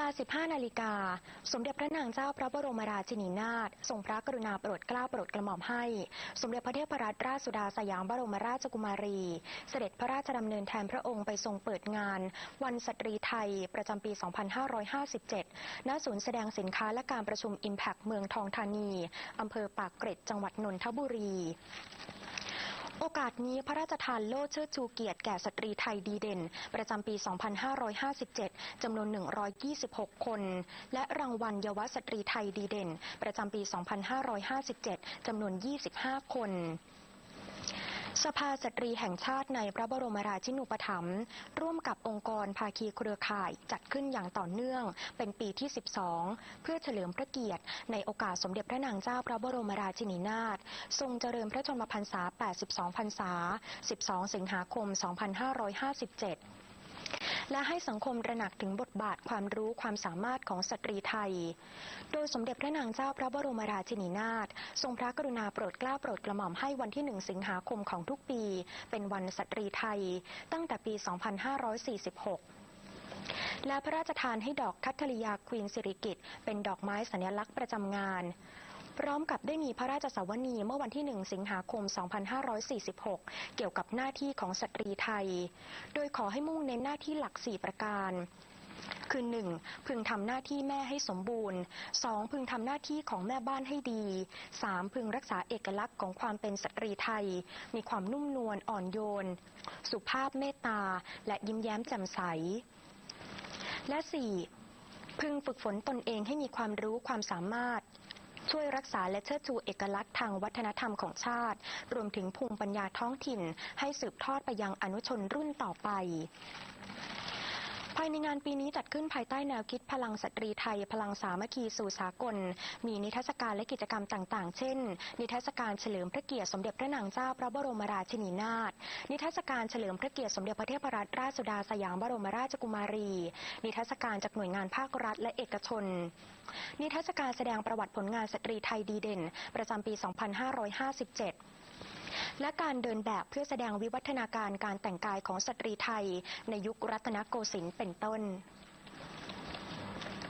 ลา 15 นาฬิกา สมเด็จพระนางเจ้าพระบรมราชินีนาถทรงพระกรุณาโปรดเกล้าโปรดกระหม่อมให้ สมเด็จพระเทพรัตนราชสุดาสยามบรมราชกุมารี เสด็จพระราชดำเนินแทนพระองค์ไปทรงเปิดงาน วันสตรีไทยประจำปี 2557 ณ ศูนย์แสดงสินค้าและการประชุม Impact เมืองทองธานีอำเภอปากเกร็ดจังหวัดนนทบุรี โอกาสนี้พระราชทานโล่เชิดชูเกียรติแก่สตรีไทยดีเด่น ประจำปี 2557 จำนวน 126 คน และรางวัลเยาวสตรีไทยดีเด่น ประจำปี 2557 จำนวน 25 คน สภาสตรีแห่งชาติในพระบรมราชินูปถัมภ์ร่วมกับองค์กรภาคีเครือข่ายจัดขึ้นอย่างต่อเนื่องเป็นปีที่ 12 เพื่อเฉลิมพระเกียรติ ในโอกาสสมเด็จพระนางเจ้าพระบรมราชินีนาถทรงเจริญพระชนมพรรษา 82 พรรษา 12 สิงหาคม 2557 และให้สังคมระหนักถึงบทบาทความรู้ความสามารถของสตรีไทย โดยสมเด็จพระนางเจ้าพระบรมราชินีนาถทรงพระกรุณาโปรดเกล้าโปรดกระหม่อมให้วันที่ 1 สิงหาคมของทุกปี เป็นวันสตรีไทย ตั้งแต่ปี 2546และพระราชทานให้ดอกคัทธริยาควีนสิริกิตเป็นดอกไม้สัญลักษณ์ประจำงาน พร้อมกับได้มีพระราชสวนีเมื่อวันที่ 1 สิงหาคม 2546 เกี่ยวกับหน้าที่ของสตรีไทย โดยขอให้มุ่งเน้นหน้าที่หลัก 4 ประการคือ 1. พึงทำหน้าที่แม่ให้สมบูรณ์ 2. พึงทำหน้าที่ของแม่บ้านให้ดี 3. พึงรักษาเอกลักษณ์ของความเป็นสตรีไทย มีความนุ่มนวลอ่อนโยน สุภาพเมตตา และยิ้มแย้มแจ่มใส และ 4. พึงฝึกฝนตนเองให้มีความรู้ความสามารถ ช่วยรักษาและเชิดชูเอกลักษณ์ทางวัฒนธรรมของชาติ รวมถึงภูมิปัญญาท้องถิ่น ให้สืบทอดไปยังอนุชนรุ่นต่อไปายในงานปีนี้จัดขึ้นภายใต้แนวคิดพลังสตรีไทย พลังสามัคคีสู่สากล มีนิทรรศการและกิจกรรมต่างๆ เช่น นิทรรศการเฉลิมพระเกียรติสมเด็จพระนางเจ้าพระบรมราชินีนาถ นิทรรศการเฉลิมพระเกียรติสมเด็จพระเทพรัตนราชสุดาสยามบรมราชกุมารี นิทรรศการจากหน่วยงานภาครัฐและเอกชน นิทรรศการแสดงประวัติผลงานสตรีไทยดีเด่น ประจำปี 2557 และการเดินแบบเพื่อแสดงวิวัฒนาการการแต่งกายของสตรีไทย ในยุครัตนโกสินทร์เป็นต้น